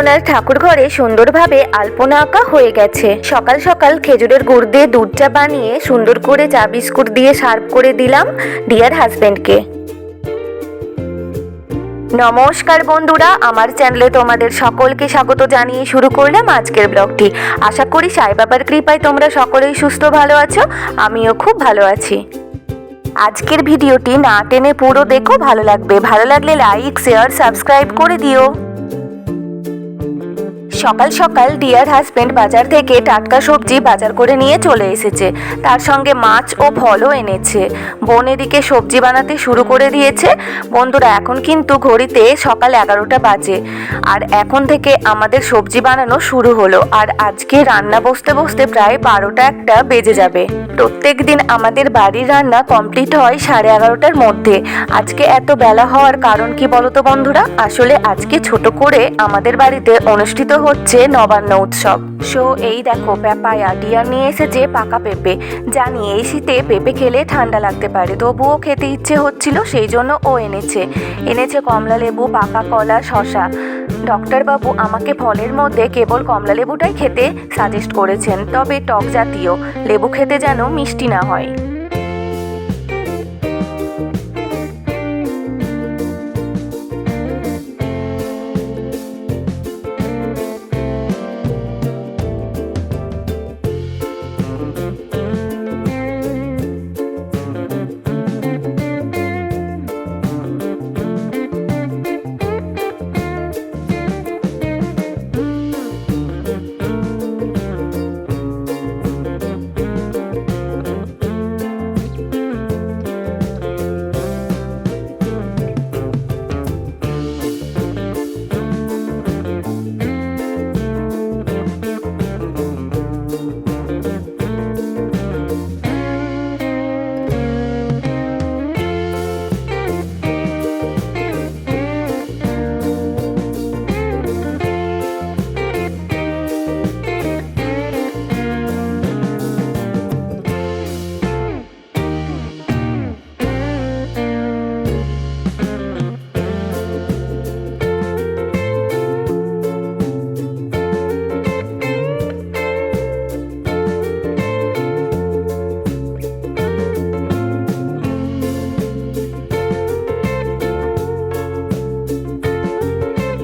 অন্নপূর্ণার ঠাকুর ঘরে সুন্দরভাবে আলপনা আঁকা হয়ে গেছে। সকাল সকাল খেজুরের গুড় দিয়ে দুধ চা বানিয়ে সুন্দর করে চা বিস্কুট দিয়ে সার্ভ করে দিলাম ডিয়ার হাজবেন্ডকে। নমস্কার বন্ধুরা, আমার চ্যানেলে তোমাদের সকলকে স্বাগত জানিয়ে শুরু করলাম আজকের ব্লগটি। আশা করি সাই বাবার কৃপায় তোমরা সকলেই সুস্থ ভালো আছো, আমিও খুব ভালো আছি। আজকের ভিডিওটি না টেনে পুরো দেখো, ভালো লাগবে। ভালো লাগলে লাইক শেয়ার সাবস্ক্রাইব করে দিও। সকাল সকাল ডিয়ার হাজবেন্ড বাজার থেকে টাটকা সবজি বাজার করে নিয়ে চলে এসেছে। তার সঙ্গে মাছ ও ফলও এনেছে। বোন এদিকে সবজি বানাতে শুরু করে দিয়েছে। বন্ধুরা, এখন কিন্তু ঘড়িতে সকাল এগারোটা বাজে। আর এখন থেকে আমাদের সবজি বানানো শুরু হলো। আর আজকে রান্না বসতে বসতে প্রায় বারোটা একটা বেজে যাবে। প্রত্যেক দিন আমাদের বাড়ির রান্না কমপ্লিট হয় সাড়ে এগারোটার মধ্যে। আজকে এত বেলা হওয়ার কারণ কি বলতো বন্ধুরা? আসলে আজকে ছোট করে আমাদের বাড়িতে অনুষ্ঠিত হচ্ছে নবান্ন উৎসব। সো, এই দেখো, পেপায়া, ডিয়ার নিয়ে এসেছে পাকা পেঁপে জানি এই শীতে পেঁপে খেলে ঠান্ডা লাগতে পারে। তবুও খেতে ইচ্ছে হচ্ছিল, সেই জন্য ও এনেছে। এনেছে কমলা লেবু, পাকা কলা শশা ডক্টরবাবু আমাকে ফলের মধ্যে কেবল কমলা লেবুটাই খেতে সাজেস্ট করেছেন, তবে টক জাতীয়। লেবু খেতে যেন মিষ্টি না হয়।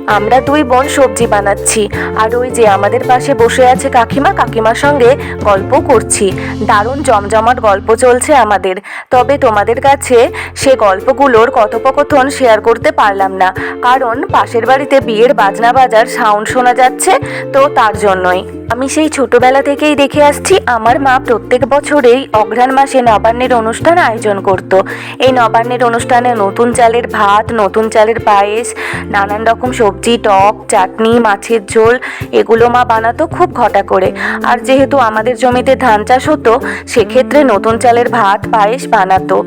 আমরা দুই বোন সবজি বানাচ্ছি। আর ওই যে আমাদের পাশে বসে আছে কাকিমা, কাকিমার সঙ্গে গল্প করছি। দারুণ জমজমাট গল্প চলছে আমাদের। তবে তোমাদের কাছে সে গল্পগুলোর কথোপকথন শেয়ার করতে পারলাম না। কারণ পাশের বাড়িতে বিয়ের বাজনা বাজার সাউন্ড শোনা যাচ্ছে, তো তার জন্যই। আমি সেই ছোটবেলা থেকেই দেখে আসছি, আমার মা প্রত্যেক বছরেই অঘ্রাণ মাসে নবান্নের অনুষ্ঠান আয়োজন করত। এই নবান্নের অনুষ্ঠানে নতুন চালের ভাত, নতুন চালের পায়েস, নানান রকম সবজি, টক, চাটনি, মাছের ঝোল, এগুলো মা বানাতো খুব ঘটা করে। আর যেহেতু আমাদের জমিতে ধান চাষ হতো, সেক্ষেত্রে নতুন চালের ভাত, পায়েস বানাতো।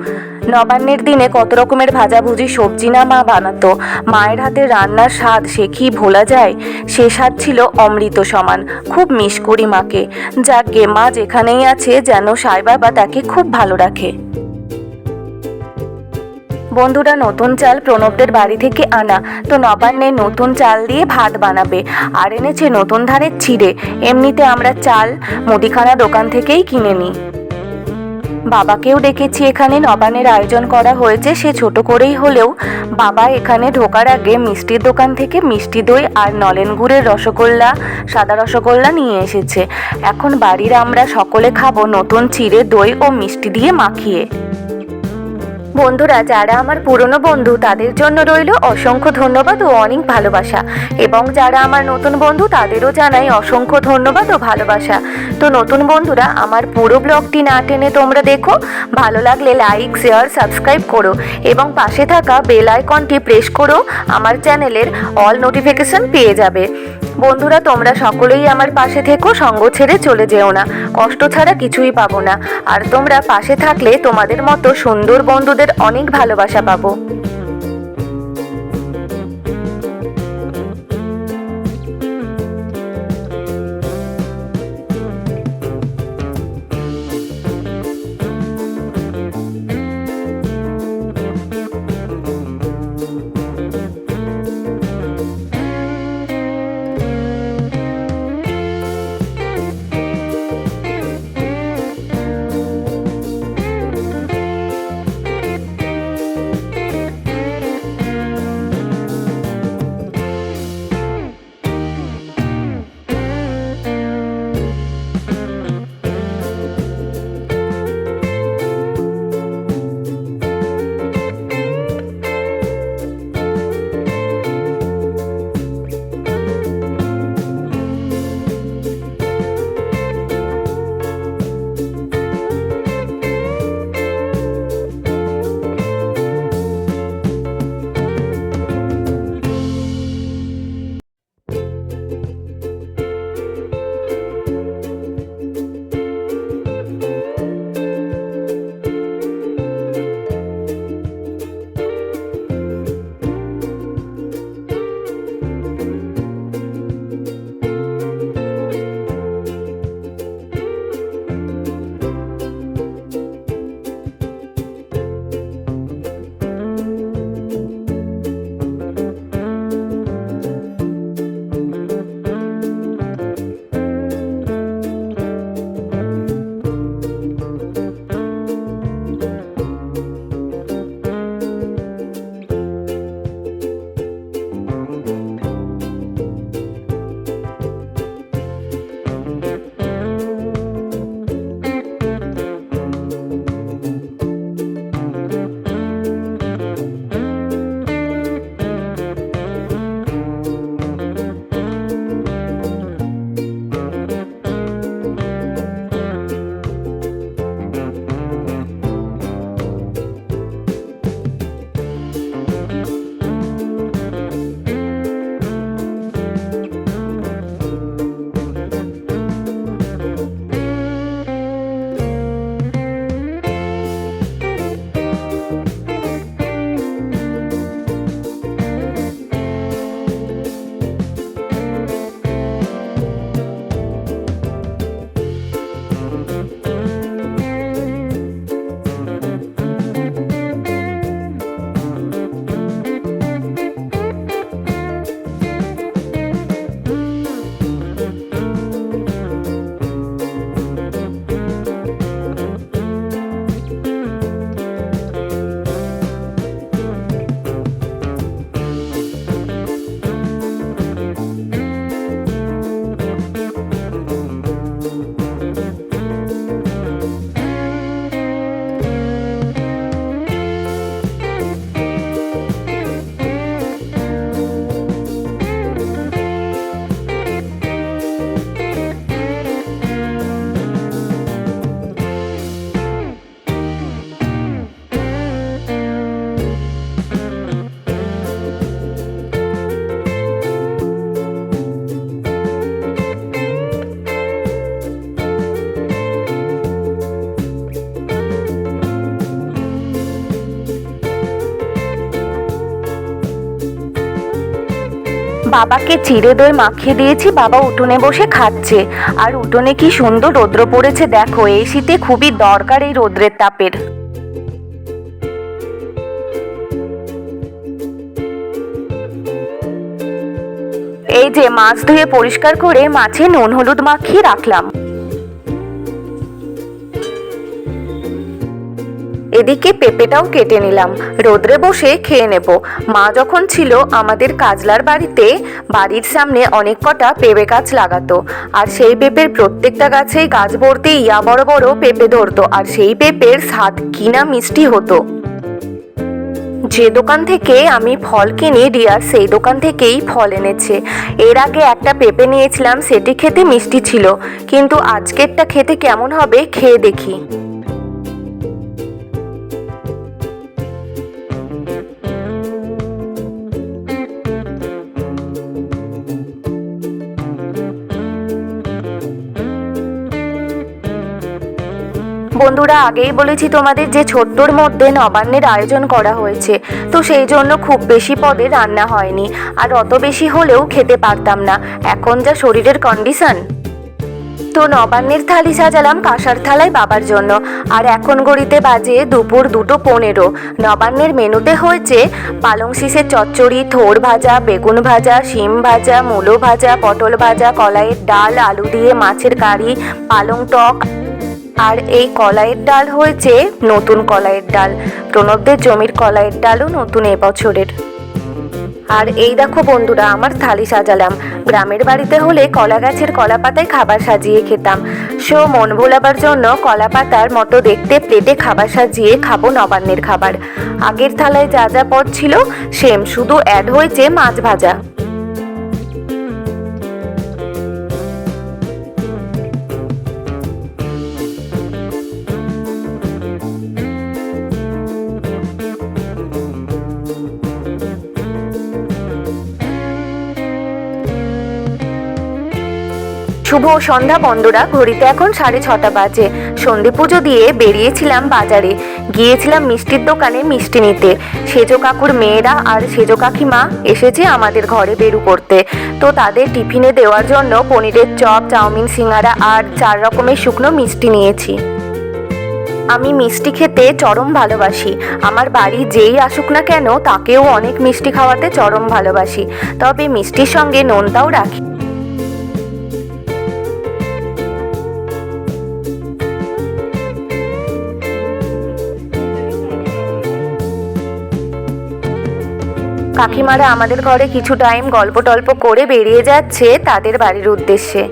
নবান্নের দিনে কত রকমের ভাজাভুজি, সবজি না মা বানাতো। মায়ের হাতে রান্নার স্বাদ সে কি ভোলা যায়? সে স্বাদ ছিল অমৃত সমান, খুব মিস করি মাকে। যাকে মা, যেখানেই আছে যেন সাই বাবা তাকে খুব ভালো রাখে। বন্ধুরা, নতুন চাল প্রণবদের বাড়ি থেকে আনা। তো নবান্নে নতুন চাল দিয়ে ভাত বানাবে। আর এনেছে নতুন ধানের ছিঁড়ে। এমনিতে আমরা চাল মুদিখানা দোকান থেকেই কিনে নিই। বাবাকেও ডেকেছি এখানে নবানের আয়োজন করা হয়েছে, সে ছোট করেই হলেও বাবা এখানে ঢোকার আগে মিষ্টির দোকান থেকে মিষ্টি দই আর নলেন গুড়ের রসগোল্লা, সাদা রসগোল্লা নিয়ে এসেছে। এখন বাড়ির আমরা সকলে খাব নতুন চিড়ে দই ও মিষ্টি দিয়ে মাখিয়ে। বন্ধুরা, যারা আমার পুরনো বন্ধু, তাদের জন্য রইল অসংখ্য ধন্যবাদ ও অনেক ভালোবাসা। এবং যারা আমার নতুন বন্ধু, তাদেরও জানাই অসংখ্য ধন্যবাদ ও ভালোবাসা। তো নতুন বন্ধুরা, আমার পুরো ব্লগটি না টেনে তোমরা দেখো। ভালো লাগলে লাইক, শেয়ার, সাবস্ক্রাইব করো। এবং পাশে থাকা বেল আইকনটি প্রেস করো। আমার চ্যানেলের অল নোটিফিকেশন পেয়ে যাবে। বন্ধুরা, তোমরা সকলেই আমার পাশে থেকো, সঙ্গ ছেড়ে চলে যেও না। কষ্ট ছাড়া কিছুই পাবো না। আর তোমরা পাশে থাকলে তোমাদের মতো সুন্দর বন্ধুদের অনেক ভালোবাসা পাবো। বাবাকে চিড়ে দই মাখিয়ে দিয়েছি, বাবা উঠোনে বসে খাচ্ছে। আর উঠোনে কি সুন্দর রৌদ্র পড়েছে দেখো, এই শীতে খুবই দরকার এই রৌদ্রের তাপের। এই যে মাছ ধুয়ে পরিষ্কার করে মাছে নুন হলুদ মাখিয়ে রাখলাম। এদিকে পেঁপেটাও কেটে নিলাম। রোদ্রে বসে খেয়ে নেব। মা যখন ছিল আমাদের কাজলার বাড়িতে, বাড়ির সামনে অনেক কটা পেঁপে গাছ লাগাতো। আর সেই পেঁপের প্রত্যেকটা গাছেই গাছ ভর্তি ইয়া বড় বড় পেঁপে ধরতো। আর সেই পেঁপের স্বাদ কিনা মিষ্টি হতো। যে দোকান থেকে আমি ফল কিনি রিয়ার সেই দোকান থেকেই ফল এনেছে। এর আগে একটা পেঁপে নিয়েছিলাম, সেটি খেতে মিষ্টি ছিল। কিন্তু আজকেরটা খেতে কেমন হবে খেয়ে দেখি। বন্ধুরা, আগেই বলেছি তোমাদের যে ছোট্টর মধ্যে নবান্নের আয়োজন করা হয়েছে। তো সেই জন্য খুব বেশি পদে রান্না হয়নি। আর অত বেশি হলেও খেতে পারতাম না। এখন যা শরীরের কন্ডিশন তো নবান্নের থালি সাজালাম কাঁসার থালায় বাবার জন্য। আর এখন গড়িতে বাজে দুপুর দুটো পনেরো। নবান্নের মেনুতে হয়েছে পালং শীষের চচ্চড়ি, থোর ভাজা, বেগুন ভাজা, শিম ভাজা, মূলো ভাজা, পটল ভাজা, কলাইয়ের ডাল, আলু দিয়ে মাছের কারি, পালং টক আর এই কলাইয়ের ডাল হয়েছে নতুন কলাইয়ের ডাল। প্রণবদের জমির কলাইয়ের ডালও নতুন এবছরের। আর এই দেখো বন্ধুরা, আমার থালি সাজালাম। গ্রামের বাড়িতে হলে কলা গাছের কলা পাতায় খাবার সাজিয়ে খেতাম। সো মন ভোলাবার জন্য কলা পাতার মতো দেখতে প্লেটে খাবার সাজিয়ে খাব নবান্নের খাবার। আগের থালায় যা যা পদ ছিল, সেম শুধু অ্যাড হয়েছে মাছ ভাজা। শুভ সন্ধ্যা বন্ধুরা, ঘড়িতে এখন সাড়ে ছটা বাজে। সন্ধে পুজো দিয়ে বেরিয়েছিলাম বাজারে। গিয়েছিলাম মিষ্টির দোকানে মিষ্টি নিতে। সেজো কাকুর মেয়েরা আর সেজো কাকিমা এসেছে আমাদের ঘরে বেরু করতে। তো তাদের টিফিনে দেওয়ার জন্য পনিরের চপ, চাউমিন, সিঙ্গারা আর চার রকমের শুকনো মিষ্টি নিয়েছি। আমি মিষ্টি খেতে চরম ভালোবাসি। আমার বাড়ি যেই আসুক না কেন, তাকেও অনেক মিষ্টি খাওয়াতে চরম ভালোবাসি। তবে মিষ্টির সঙ্গে নোনতাও রাখি। কাকিমারা আমাদের ঘরে কিছু টাইম গল্প টল্প করে বেরিয়ে যাচ্ছে তাদের বাড়ির উদ্দেশ্যে।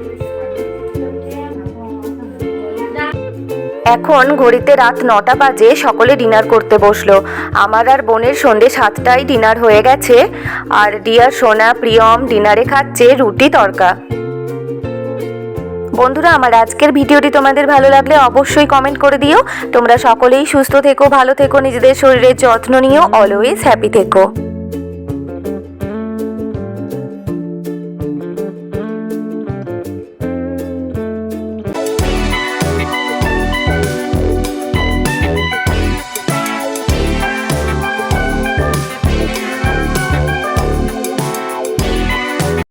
এখন ঘড়িতে রাত নটা বাজে, সকলে ডিনার করতে বসল। আমার আর বোনের সন্ধে সাতটায় ডিনার হয়ে গেছে, আর ডিয়ার সোনা, প্রিয়ম ডিনারে খাচ্ছে রুটি, তরকা। বন্ধুরা, আমার আজকের ভিডিওটি তোমাদের ভালো লাগলে অবশ্যই কমেন্ট করে দিও। তোমরা সকলেই সুস্থ থেকো, ভালো থেকো, নিজেদের শরীরের যত্ন নিও অলওয়েজ হ্যাপি থেকো।